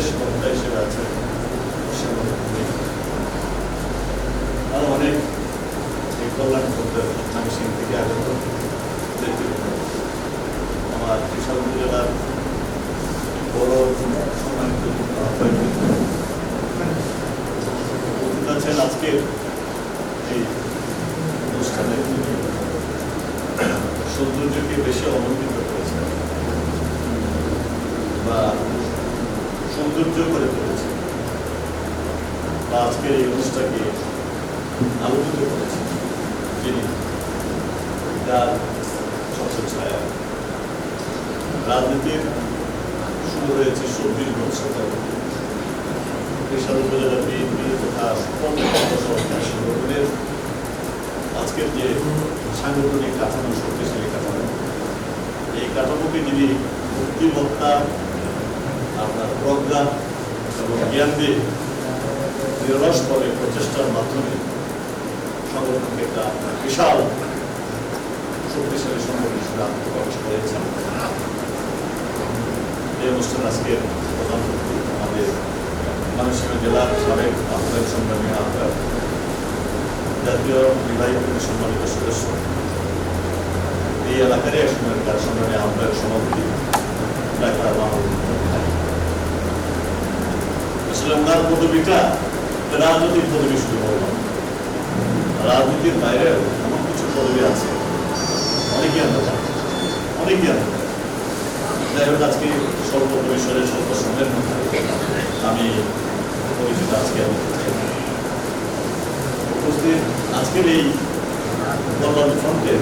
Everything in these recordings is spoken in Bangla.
বিশেষ বক্তা হিসেবে আছেন আরও অনেক কল্যাণ করতে আমি সিং থেকে আগত আমার বিশাল জেলার বড় সম্মানিত আছেন আজকের এই অনুষ্ঠানে সৌন্দর্যকে বেশি অবন্তিত করেছে বা সৌন্দর্য করে তুলেছে বা আজকের এই অনুষ্ঠানকে আলোকিত করেছে যিনি যার ছত্রছায়া রাজনীতির শুরু হয়েছে চব্বিশ বছর। পেশার উপজেলা বিএনপি তথা সংগঠনের আজকের যে সাংগঠনিক কাঠামো, শক্তিশালী কাঠামো, এই কাঠামোকে যিনি বুদ্ধিমত্তা আপনার প্রজ্ঞা এবং জ্ঞান দিয়ে নিরলস করে প্রচেষ্টার মাধ্যমে সংগঠনকে একটা বিশাল শক্তিশালী সংগঠন হিসেবে আত্মপ্রকাশ করেছেন। এই অনুষ্ঠান আজকে প্রধান আমাদের ময়মনসিংহ জেলার সাবেক আহ্বায়ক সংগ্রামী আহ্বায়ক, জাতীয় নির্বাহী কমিটির সম্মানিত সদস্য। এই এলাকারই এক সময়কার সংগ্রামী আহ্বায়ক সভাপতি, ডাক্তার মাহমুদ আসলে ওনার পদবিটা রাজনৈতিক পদবি শুরু হল রাজনীতির বাইরে এমন কিছু পদবি আছে আমরা জানি, অনেকেই আমরা যাই হোক, আজকে স্বল্প পরিসরে স্বল্প সময়ের মধ্যে আমি পরিচিত আজকে উপস্থিত আজকের এই কল্যাণ ফ্রন্টে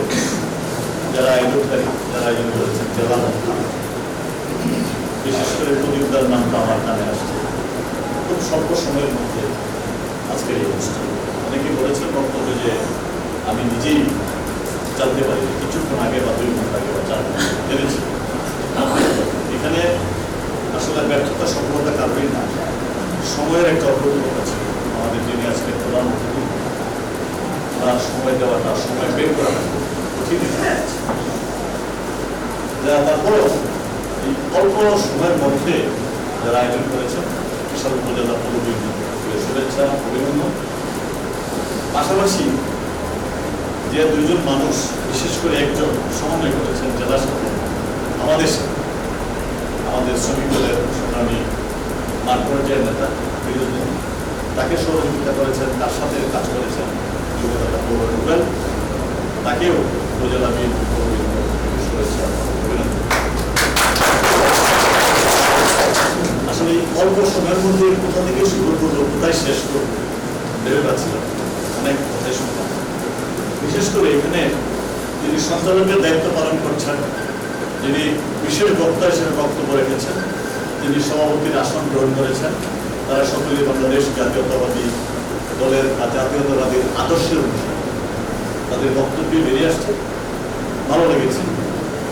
যারা আয়োজনকারী যারা আয়োজন করেছেন জেলা বিশেষ করে প্রদীপদার নামটা আমার কানে আসছে। খুব স্বল্প সময়ের মধ্যে আজকের এই অনুষ্ঠান। অনেকে বলেছেন বক্তব্য যে আমি নিজেই জানতে পারি কিছুক্ষণ আগে বা দুই ঘণ্টা আগে বা চার ঘণ্টা জেনেছি এখানে আসলে ব্যর্থতা সফলতা কারণেই না সময়ের একটা অগ্রগতি আছে আমাদের যিনি আজকে প্রধান অতিথি তার সময় দেওয়াটা সময় বের করাটা কঠিন হয়ে যাচ্ছে। যারা তারপরেও এই অল্প সময়ের মধ্যে যারা আয়োজন করেছেন বিশাল উপজেলা পদবী শুভেচ্ছা অভিনন্দন পাশাপাশি যে দুজন মানুষ বিশেষ করে একজন সমন্বয় করেছেন জেলার সাথে আমাদের সাথে দলের সংগ্রামী মাঠ নেতা, বিরোধী। তাকে সহযোগিতা করেছেন, তার সাথে কাজ করেছেন যুবদাতা পৌর রুবেল। তাকেও উপজেলা বিএনপি শুভেচ্ছা অভিনন্দন আসলে অল্প সময়ের মধ্যে কোথা থেকে শুরু করব কোথায় শেষ করব, ভেবে পাচ্ছিলাম অনেক কথাই শুনলাম। বিশেষ করে এখানে যিনি সঞ্চালকের দায়িত্ব পালন করছেন যিনি বিশেষ বক্তা হিসেবে বক্তব্য রেখেছেন তিনি সভাপতির আসন গ্রহণ করেছেন, তারা সকলেই বাংলাদেশ জাতীয়তাবাদী দলের জাতীয়তাবাদীর আদর্শের অনুসারে। তাদের বক্তব্য বেরিয়ে আসছে। ভালো লেগেছে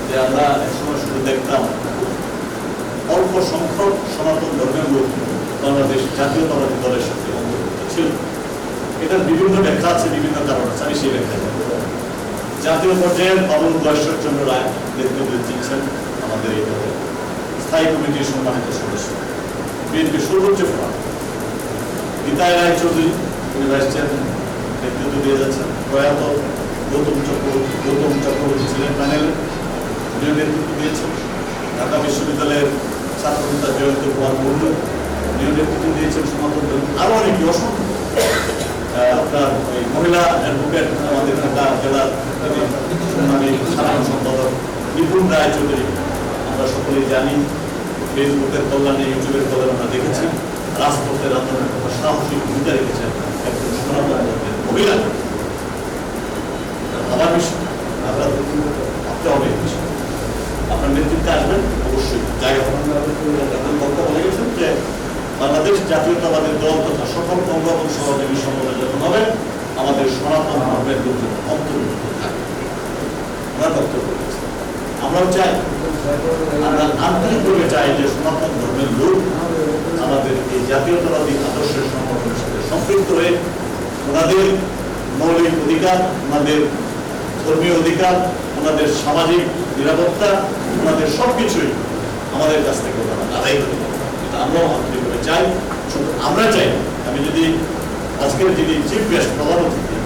যে আমরা একসময় শুধু দেখতাম অল্প সংখ্যক সনাতন ধর্মের লোক বাংলাদেশ জাতীয়তাবাদী দলের সাথে অন্তর্ভুক্ত ছিল এটার বিভিন্ন ব্যাখ্যা আছে, বিভিন্ন কারণ আছে, আমি সেই ব্যাখ্যা। জাতীয় পর্যায়ের বাবুল বয়সচন্দ্র রায় নেতৃত্ব দিচ্ছেন আমাদের এই দলের স্থায়ী কমিটির সম্মানিত সদস্য। বিএনপির সর্বোচ্চ ফোরাম গীতায় রায় চৌধুরী, তিনি ভাইস চেয়ারম্যান, নেতৃত্ব দিয়ে যাচ্ছেন। প্রয়াত গৌতম চক্র, গৌতম চক্রবর্তী ছিলেন প্যানেলে উনিও নেতৃত্ব দিয়েছেন। ঢাকা বিশ্ববিদ্যালয়ের ছাত্রনেতা জয়ন্ত কুমার মুর্মু উনিও নেতৃত্ব দিয়েছেন সনাতন ধর্ম আরও অনেকে অসংখ্য। আপনার মহিলা অ্যাডভোকেট আমাদের ঢাকা জেলার সম্মানী সাধারণ সম্পাদক নিপুণ রায় চৌধুরী আমরা সকলেই জানি ফেসবুকের কল্যাণে ইউটিউবের কল্যাণে আমরা দেখেছি। রাজপথের আন্দোলনের কথা সাহসী ভূমিকা রেখেছেন একজন সনাতন মহিলা আমার বিষয় আপনার ভাবতে হবে আপনার নেতৃত্বে আসবেন, অবশ্যই। জায়গা বক্তব্য বলে গেছেন যে বাংলাদেশ জাতীয়তাবাদের দল তথা সকল অঙ্গ এবং সহযোগী সম্মেলন যখন আমাদের সনাতন ধর্মের লোকজন অন্তর্ভুক্ত থাকবে। আমরাও চাই, আমরা আন্তরিকভাবে চাই যে সনাতন ধর্মের লোক আমাদের এই জাতীয়তাবাদী আদর্শের সংগঠনের সাথে সম্পৃক্ত হয়ে ওনাদের মৌলিক অধিকার, ওনাদের ধর্মীয় অধিকার, ওনাদের সামাজিক নিরাপত্তা, ওনাদের সব কিছুই আমাদের কাছ থেকে ওনারা আদায় করে আমরাও আন্তরিকভাবে চাই, আমরা চাই, আমি যদি আজকের যিনি চিফ গেস্ট প্রধান অতিথি,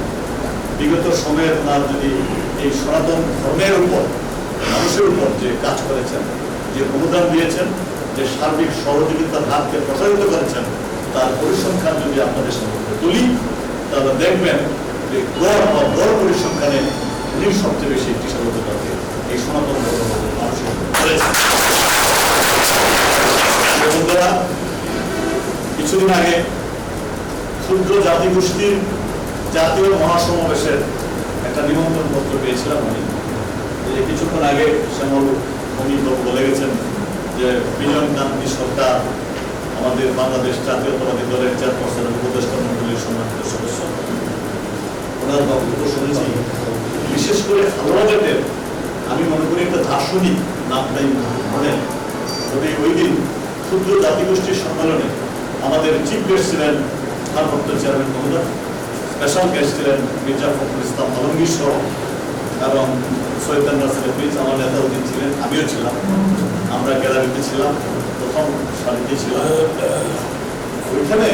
বিগত সময়ের ওনার যদি এই সনাতন ধর্মের উপর, মানুষের উপর যে কাজ করেছেন, যে অনুদান দিয়েছেন, যে সার্বিক সহযোগিতার হাতকে প্রসারিত করেছেন, তার পরিসংখ্যান যদি আপনাদের সম্পর্কে তুলি তাহলে দেখবেন যে গড় বা গড় পরিসংখ্যানে উনি সবচেয়ে বেশি একটি সর্বতাকে এই সনাতন ধর্ম মানুষের করেছেন। বন্ধুরা কিছুদিন আগে ক্ষুদ্র জাতিগোষ্ঠীর জাতীয় মহাসমাবেশের একটা নিমন্ত্রণ পত্র পেয়েছিলাম আমি। এই কিছুক্ষণ আগে শ্যামল অমিত বলে গেছেন যে বিজন গান্ধী সরকার আমাদের বাংলাদেশ জাতীয়তাবাদী দলের চেয়ারপারসন উপদেষ্টা মন্ডলীর সম্মানিত সদস্য। ওনার বক্তব্য শুনেছি। বিশেষ করে হালুয়াঘাটের আমি মনে করি একটা দার্শনিক নামটাই মনে তবে ওই দিন ক্ষুদ্র জাতিগোষ্ঠীর সম্মেলনে আমাদের চিফ গেস্ট ছিলেন ভারপ্রাপ্ত চেয়ারম্যান মহোদয় স্পেশাল গেস্ট ছিলেন মির্জা ফখরুল ইসলাম আলমগীর সহ, এবং সৈয়দান রাসেল প্রিন্স আমার নেতা ওদিন ছিলেন, আমিও ছিলাম। আমরা গ্যালারিতে ছিলাম, প্রথম সারিতে ছিলাম। ওইখানে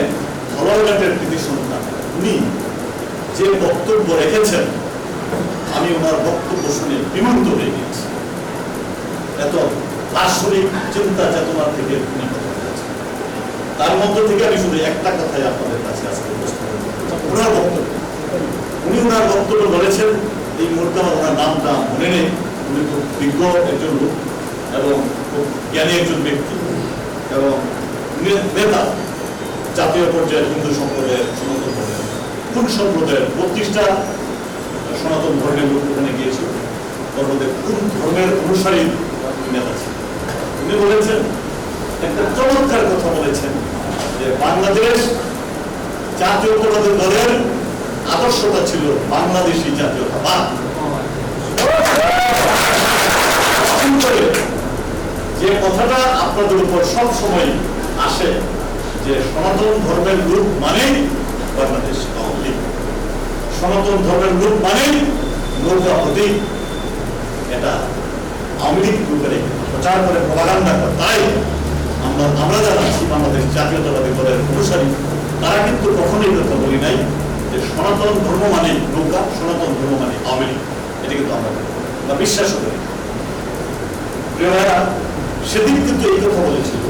ধলাঘাটের কৃতি সন্তান, উনি যে বক্তব্য রেখেছেন, আমি ওনার বক্তব্য শুনে বিমুগ্ধ হয়ে গেছি এত দার্শনিক চিন্তা চেতনা থেকে উনি তার মধ্য থেকে আমি শুধু একটা কথাই আপনাদের কাছে আজকে ওনার বক্তব্য। উনি ওনার বক্তব্য বলেছেন এই মুহূর্তে আমার ওনার নামটা মনে নেই। উনি খুব বিজ্ঞ একজন লোক এবং খুব জ্ঞানী একজন ব্যক্তি এবং নেতা, জাতীয় পর্যায়ে হিন্দু সম্প্রদায়ের সনাতন ধর্মের কোন সম্প্রদায়ের বত্রিশটা সনাতন ধর্মের লোক ওখানে গিয়েছিল তার কোন ধর্মের অনুসারী নেতা ছিল উনি বলেছেন, একটা চমৎকার কথা বলেছেন বাংলাদেশ জাতীয়তাবাদী দলের আদর্শটা ছিল বাংলাদেশি জাতীয়তাবাদ। যে কথাটা আপনাদের উপর সব সময় আসে যে সনাতন ধর্মের লোক মানেই বাংলাদেশ আওয়ামী লীগ। সনাতন ধর্মের লোক মানেই নৌকা প্রতীক এটা আওয়ামী লীগ গ্রুপের প্রচার করে প্রভাগান্ডা করে। তাই আমরা আমরা যারা আছি বাংলাদেশ জাতীয়তাবাদী দলের অনুসারী, তারা কিন্তু কখনোই কথা বলি নাই যে সনাতন ধর্ম মানে নৌকা, সনাতন ধর্ম মানে আওয়ামী লীগ। এটা কিন্তু আমরা আমরা বিশ্বাস করি। সেদিন কিন্তু এই কথা বলেছিল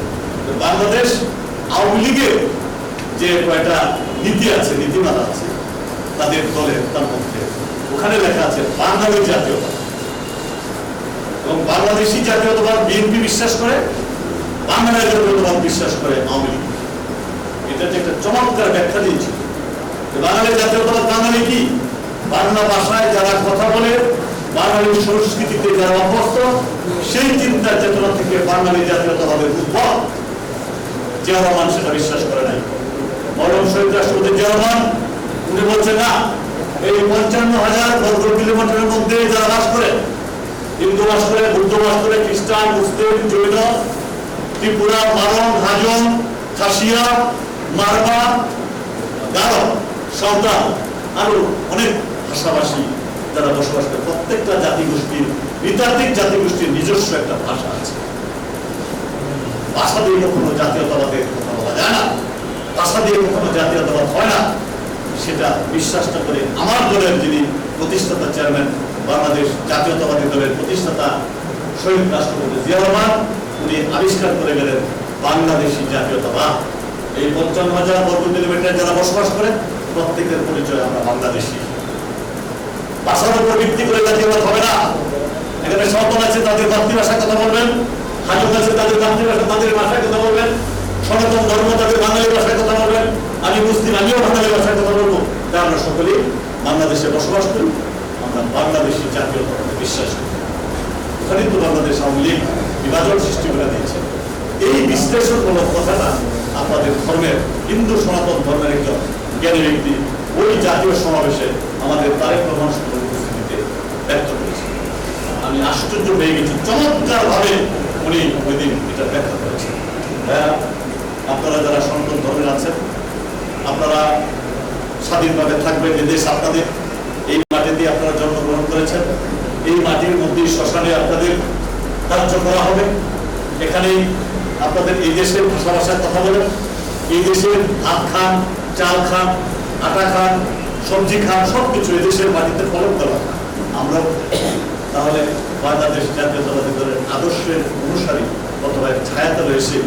বাংলাদেশ আওয়ামী লীগের যে কয়টা নীতি আছে, নীতিমালা আছে, তাদের দলের তার মধ্যে। ওখানে লেখা আছে বাঙালি জাতীয়তা এবং বাংলাদেশি জাতীয়তাবাদ বিএনপি বিশ্বাস করে বাংলা জাতীয়তাবাদ বিশ্বাস করে আওয়ামী এটা একটা চমৎকার ব্যাখ্যা দিয়েছিল যে বাঙালি জাতীয়তাবাদ বাঙালি কি? বাংলা ভাষায় যারা কথা বলে, বাঙালি সংস্কৃতিতে যারা অভ্যস্ত, সেই চিন্তা চেতনা থেকে বাঙালি জাতীয়তাবাদের উদ্ভব। জিয়া রহমান সেটা বিশ্বাস করে নাই। মরম শহীদ রাষ্ট্রপতি জিয়া উনি বলছেন, না, এই পঞ্চান্ন হাজার বর্গ কিলোমিটারের মধ্যে যারা বাস করে, হিন্দু বাস করে, বৌদ্ধ বাস করে, খ্রিস্টান, মুসলিম, জৈন ত্রিপুরা মারণ হাজং খাসিয়া মারমা গারো সন্তান আরও অনেক ভাষাভাষী যারা বসবাস করে। প্রত্যেকটা জাতিগোষ্ঠীর, নৃতাত্ত্বিক জাতিগোষ্ঠীর নিজস্ব একটা ভাষা আছে। ভাষা দিয়ে কখনো জাতীয়তাবাদের কথা বলা যায় না। ভাষা দিয়ে কখনো জাতীয়তাবাদ হয় না। সেটা বিশ্বাসটা করে আমার দলের যিনি প্রতিষ্ঠাতা চেয়ারম্যান, বাংলাদেশ জাতীয়তাবাদী দলের প্রতিষ্ঠাতা, শহীদ রাষ্ট্রপতি জিয়া রহমান উনি আবিষ্কার করে গেলেন বাংলাদেশি জাতীয়তাবাদ। এই পঞ্চান্ন হাজার বর্গ কিলোমিটার যারা বসবাস করে, প্রত্যেকের পরিচয় আমরা বাংলাদেশি। ভাষার উপর ভিত্তি করে জাতীয়বাদ হবে না। এখানে সন্তান আছে, তাদের মাতৃভাষায় কথা বলবেন। আছে, তাদের মাতৃভাষা, তাদের কথা বলবেন। সনাতন ধর্ম, তাদের বাঙালি ভাষায় কথা বলবেন। আমি মুসলিম, আমিও বাঙালি ভাষায় কথা বলব। তা আমরা সকলেই বাংলাদেশে বসবাস করি। আমরা বাংলাদেশি জাতীয়তাবাদে বিশ্বাস করি। তো বাংলাদেশ আওয়ামী লীগ বিভাজন সৃষ্টি করে দিয়েছে। এই বিশ্লেষণমূলক কথাটা আপনাদের ধর্মের হিন্দু সনাতন ধর্মের একজন জ্ঞানী ব্যক্তি ওই জাতীয় সমাবেশে আমাদের তারেক রহমান উপস্থিতিতে ব্যক্ত করেছেন। আমি আশ্চর্য হয়ে গেছি চমৎকার ভাবে উনি ওই দিন এটা ব্যাখ্যা করেছেন। ভাইয়া, আপনারা যারা সনাতন ধর্মের আছেন আপনারা স্বাধীনভাবে থাকবেন যে দেশ আপনাদের। এই মাটিতে আপনারা জন্মগ্রহণ করেছেন। এই মাটির মধ্যে শ্মশানে আপনাদের কার্য করা হবে। এখানেই আপনাদের এই দেশের ভাষা ভাষায় কথা বলেন। এই দেশের ভাত খান, চাল খান, আটা খান, সবজি খান সব কিছু এই দেশের মাটিতে ফলন দেওয়া আমরা তাহলে বাংলাদেশ জাতীয়তাবাদী দলের আদর্শের অনুসারী অথবা ছায়াতলে এসে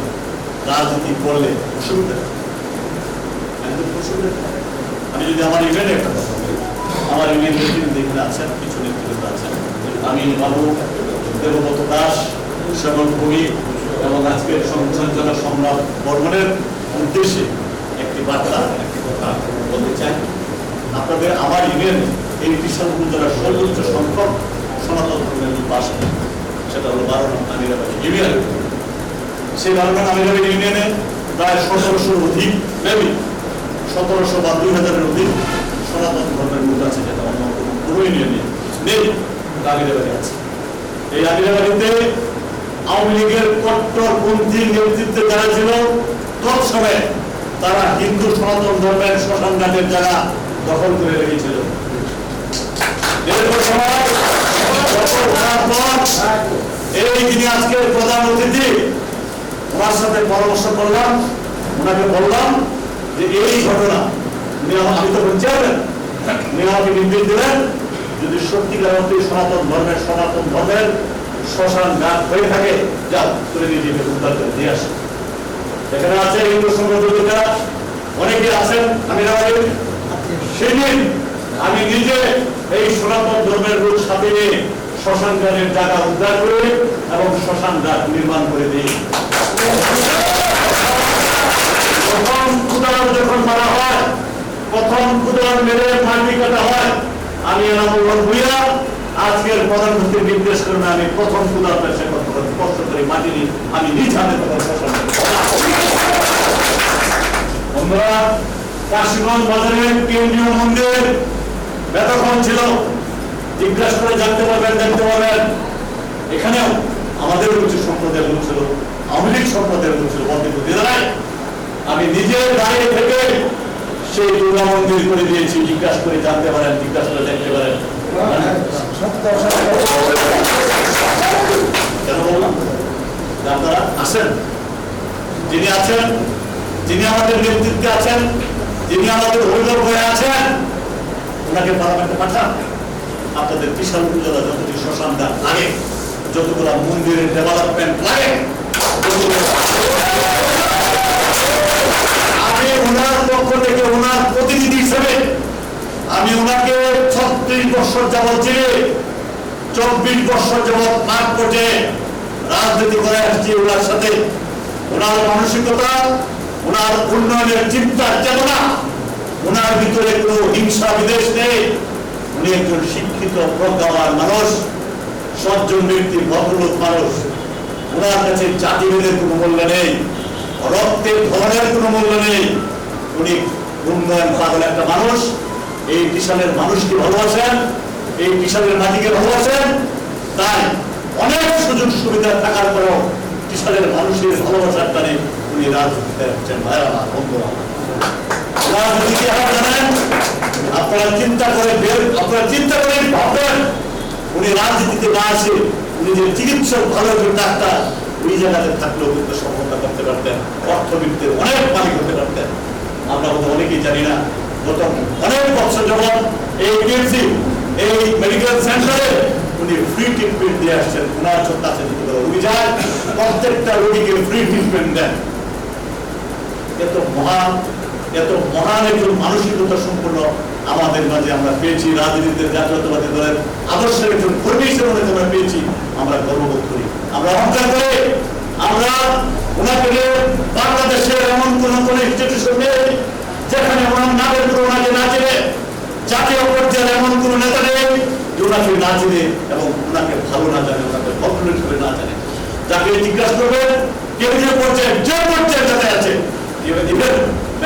রাজনীতি করলে অসুবিধা। আমি যদি আমার ইভেন্টে একটা কথা বলি, আমার নেতৃত্ব এখানে আছেন, কিছু নেতৃত্ব আছেন। আমি বাবু দেবব্রত দাস শ্যামল ভূমি এবং আজকের সংসদ সম্রাট বর্মনের উদ্দেশ্যে একটি বার্তা, একটি কথা বলতে চাই। আপনাদের আমার ইউনিয়নে এই বিশাল উপজেলার সর্বোচ্চ সংখ্যক সনাতন ধর্মের লোক বাস। সেটা হলো বারো নং আমিরাবাদ ইউনিয়ন। সেই বারো নং আমিরাবাদ ইউনিয়নে প্রায় সতেরোশোর অধিক মেবি সতেরোশো বা দুই হাজারের অধিক সনাতন ধর্মের লোক আছে, যেটা অন্য কোনো ইউনিয়নে নেই আমিরাবাদে আছে। এই আমিরাবাদীতে আওয়ামী লীগের কট্টরপন্থী নেতৃত্বে যারা ছিল তৎসময়ে তারা হিন্দু সনাতন ধর্মের শ্মশান ঘাটের জায়গা দখল করে রেখেছিল। এই যিনি আজকের প্রধান অতিথি, ওনার সাথে পরামর্শ করলাম, ওনাকে বললাম যে এই ঘটনা আমা- তো চেয়ারম্যান উনি নির্দেশ দিলেন যদি সত্যিকার অর্থে সনাতন ধর্মের সনাতন ধর্মের শ্মশান ঘাট হয়ে থাকে করে দিয়ে দিবে উদ্ধার করে দিয়ে আসে। এখানে আছে হিন্দু সংগঠনরা অনেকে আছেন, আমি। সেদিন আমি নিজে এই সনাতন ধর্মের রূপ সাথে নিয়ে শ্মশান ঘাটের জায়গা উদ্ধার করে এবং শ্মশান ঘাট নির্মাণ করে দিই। প্রথম কুদাল যখন মারা হয়, প্রথম কুদাল মেরে মাটি কাটা হয় আমি এনামুল ভুইয়া, আজকের প্রধানমন্ত্রী নির্দেশ করবে আমি প্রথম কুদাল পেশা কষ্ট করে মাটি আমি নিজ হাতে। বন্ধুরা বাজারের কেন্দ্রীয় মন্দির ছিল, জিজ্ঞাসা করে জানতে পারবেন, দেখতে পারবেন এখানেও আমাদের উচ্চ সম্প্রদায়ের লোক ছিল, আওয়ামী লীগ সম্প্রদায়ের লোক ছিল আমি নিজে দাঁড়িয়ে থেকে সেই দুর্গা মন্দির করে দিয়েছি, জিজ্ঞাসা করে জানতে পারেন, জিজ্ঞাসা করে দেখতে পারেন। আসেন যিনি আছেন, যিনি আমাদের নেতৃত্বে আছেন, যিনি আমাদের অভিভাবক হয়ে আছেন, ওনাকে পার্লামেন্টে পাঠান। আপনাদের বিশাল উপজেলা যতটি শ্মশান ঘাট লাগে, যতগুলো মন্দিরের ডেভেলপমেন্ট লাগে আমি ওনার পক্ষ থেকে ওনার প্রতিনিধি হিসেবে আমি ওনাকে ছত্রিশ বছর যাবৎ চিনি চব্বিশ বছর যাবৎ মাঠ পর্যায়ে রাজনীতি করে আসছি ওনার সাথে। ওনার মানসিকতা, ওনার উন্নয়নের চিন্তার চেতনা, ওনার ভিতরে কোনো হিংসা বিদেশ নেই। উনি একজন শিক্ষিত, প্রজ্ঞাবান মানুষ, সজ্জন ব্যক্তি, ভদ্রলোক মানুষ। ওনার কাছে জাতিভেদের কোনো মূল্য নেই। রক্তের ধরনের কোনো মূল্য নেই। উনি উন্নয়ন পাগল একটা মানুষ। এই কিষানের মানুষকে ভালোবাসেন? এই কিষানের মাটিকে ভালোবাসেন? তাই অনেক সুযোগ সুবিধা থাকার পরেও কিষানের মানুষের ভালোবাসার টানে উনি রাজনীতিতে হচ্ছেন ভাইরা বন্ধুরা রাজনীতি জানেন? আপনারা চিন্তা করে বের আপনারা চিন্তা করে ভাববেন। উনি রাজনীতিতে না আসে, উনি যে চিকিৎসক, ভালো একজন ডাক্তার, ওই জায়গাতে থাকলেও কিন্তু অর্থবিত্তের অনেক মালিক হতে পারতেন। আমরা হয়তো অনেকেই জানি না গত অনেক বছর যখন এই পিএমসি এই মেডিকেল সেন্টারে উনি ফ্রি ট্রিটমেন্ট দিয়ে আসছেন। ওনার ছোট্ট আছে রোগী যায়, প্রত্যেকটা রোগীকে ফ্রি ট্রিটমেন্ট দেন। এত মহান এত মহান একজন মানসিকতা সম্পূর্ণ আমাদের মাঝে আমরা পেয়েছি। রাজনীতিতে জাতীয়তাবাদী দলের আদর্শের একজন কর্মী হিসেবে আমরা পেয়েছি। আমরা গর্ববোধ করি। আমরা অহংকার করে। আমরা ওনাকে নিয়ে বাংলাদেশের এমন কোন কোন ইনস্টিটিউশন নেই যেখানে ওনার নামের উপর ওনাকে না চিনে জাতীয় পর্যায়ে এমন কোন নেতা নেই যে ওনাকে না চিনে এবং ওনাকে ভালো না জানে, ওনাকে কমপ্লিট করে না জানে। যাকে জিজ্ঞাসা করবেন কেন্দ্রীয় পর্যায়ে, যে পর্যায়ে যাতে আছে দিবে দিবেন।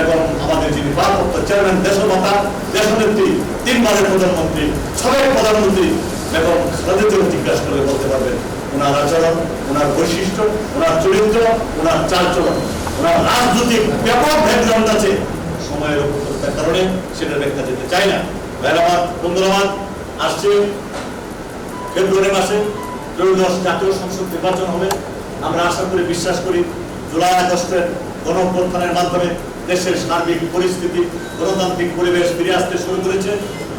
এবং আমাদের যিনি ভারপ্রাপ্ত চেয়ারম্যান দেশমাতা দেশনেত্রী, তিনবারের প্রধানমন্ত্রী ছয়ের প্রধানমন্ত্রী। এবং তাদেরকেও জিজ্ঞাসা করে বলতে পারবেন। ওনার আচরণ ওনার বৈশিষ্ট্য ওনার চরিত্র ওনার চালচলন ওনার রাজনৈতিক ব্যাপক ব্যাকগ্রাউন্ড আছে। সময়ের অপূর্ণতার কারণে সেটা ব্যাখ্যা যেতে চাই না। ভাইরা আমার বন্ধুরা আমার আসছে ফেব্রুয়ারি মাসে ত্রয়োদশ জাতীয় সংসদ নির্বাচন হবে। আমরা আশা করি, বিশ্বাস করি, জুলাই আগস্টের গণঅভ্যুত্থানের মাধ্যমে দেশের সার্বিক পরিস্থিতি, গণতান্ত্রিক পরিবেশ ফিরে আসতে শুরু করেছে।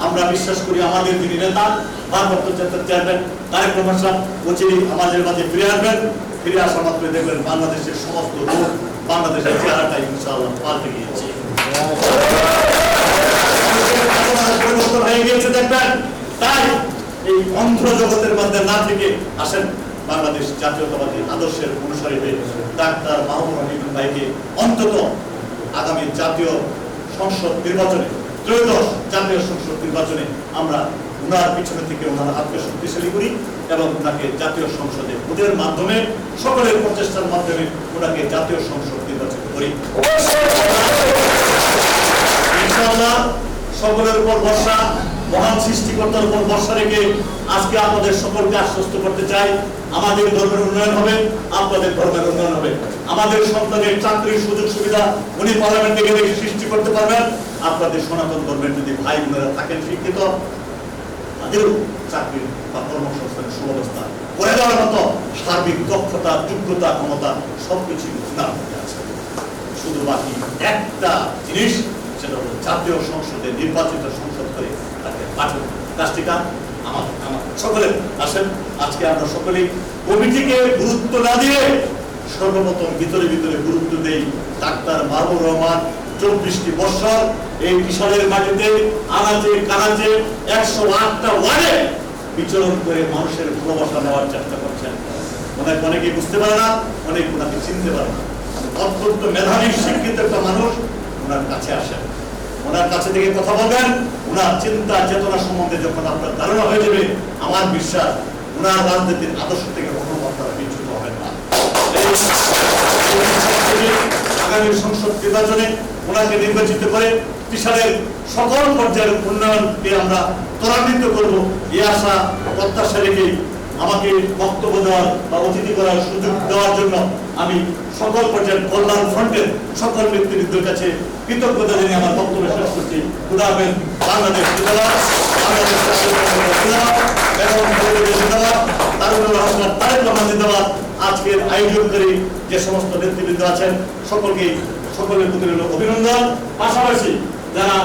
আমরা বিশ্বাস করি আমাদের যিনি নেতা ভারপ্রাপ্ত চেয়ারম্যান তারেক রহমান সাহেব অচিরেই আমাদের মাঝে ফিরে আসবেন, ফিরে আসা মাত্রই দেখবেন বাংলাদেশের সমস্ত লোক বাংলাদেশের চেহারাটা ইনশাআল্লাহ পাল্টে গিয়েছে। তাই এই অন্ধ জগতের মধ্যে না থেকে আসেন বাংলাদেশ জাতীয়তাবাদী আদর্শের অনুসারী ডাক্তার মাহবুব হামিদুল ভাইকে অন্তত আগামী জাতীয় সংসদ নির্বাচনে ত্রয়োদশ জাতীয় সংসদ নির্বাচনে আমরা ওনার পিছনে থেকে ওনার হাতকে শক্তিশালী করি এবং ওনাকে জাতীয় সংসদে ভোটের মাধ্যমে সকলের প্রচেষ্টার মাধ্যমে ওনাকে জাতীয় সংসদ নির্বাচন করি। সকলের উপর ভরসা, মহান সৃষ্টিকর্তার উপর ভরসা রেখে আজকে আপনাদের সকলকে আশ্বস্ত করতে চাই, আমাদের ধর্মের উন্নয়ন হবে, আপনাদের ধর্মের উন্নয়ন হবে। আমাদের সন্তানের চাকরির সুযোগ সুবিধা উনি পার্লামেন্টে গেলে সৃষ্টি করতে পারবেন। আপনাদের সনাতন ধর্মের যদি ভাই বোনেরা থাকেন, শিক্ষিত, তাদেরও চাকরি বা কর্মসংস্থানের সুব্যবস্থা করে দেওয়ার মতো সার্বিক দক্ষতা, যোগ্যতা, ক্ষমতা সবকিছু আছে। শুধু বাকি একটা জিনিস, সেটা হলো জাতীয় সংসদে নির্বাচিত সংসদ করে তাকে পাঠানো। কাজটিকা আমার আমার। সকলে আসেন। আজকে আমরা সকলেই কমিটিকে গুরুত্ব না দিয়ে সর্বপ্রথম ভিতরে ভিতরে গুরুত্ব দেই ডাক্তার মাহবুব রহমান চব্বিশটি বছর এই কিশোরের মাটিতে আনাচে কানাচে একশো আটটা ওয়ার্ডে বিচরণ করে মানুষের ভালোবাসা নেওয়ার চেষ্টা করছেন। অনেক অনেকে বুঝতে পারে না, অনেক ওনাকে চিনতে পারে না। অত্যন্ত মেধাবী, শিক্ষিত একটা মানুষ ওনার কাছে আসেন। ওনার কাছে থেকে কথা বলবেন, ওনার চিন্তা চেতনা সম্বন্ধে যখন আপনার ধারণা হয়ে যাবে, আমার বিশ্বাস ওনার রাজনীতির আদর্শ থেকে কখনো আপনারা বিচ্যুত হবেন না। আগামী সংসদ নির্বাচনে ওনাকে নির্বাচিত করে ত্রিশালের সকল পর্যায়ের উন্নয়নকে আমরা ত্বরান্বিত করব। এই আশা প্রত্যাশা রেখেই আমাকে বক্তব্য দেওয়ার বা অতিথি করার সুযোগ দেওয়ার জন্য আমি সকল পর্যায়ের কল্যাণ ফ্রন্টের সকল ব্যক্তিবৃন্দের কাছে কৃতজ্ঞতা জানিয়ে আমার বক্তব্য শেষ করছি। খুদা হাফেজ, বাংলাদেশ আজকের আয়োজনকারী যে সমস্ত নেতৃবৃন্দ আছেন সকলকে সকলের প্রতি অভিনন্দন। পাশাপাশি যারা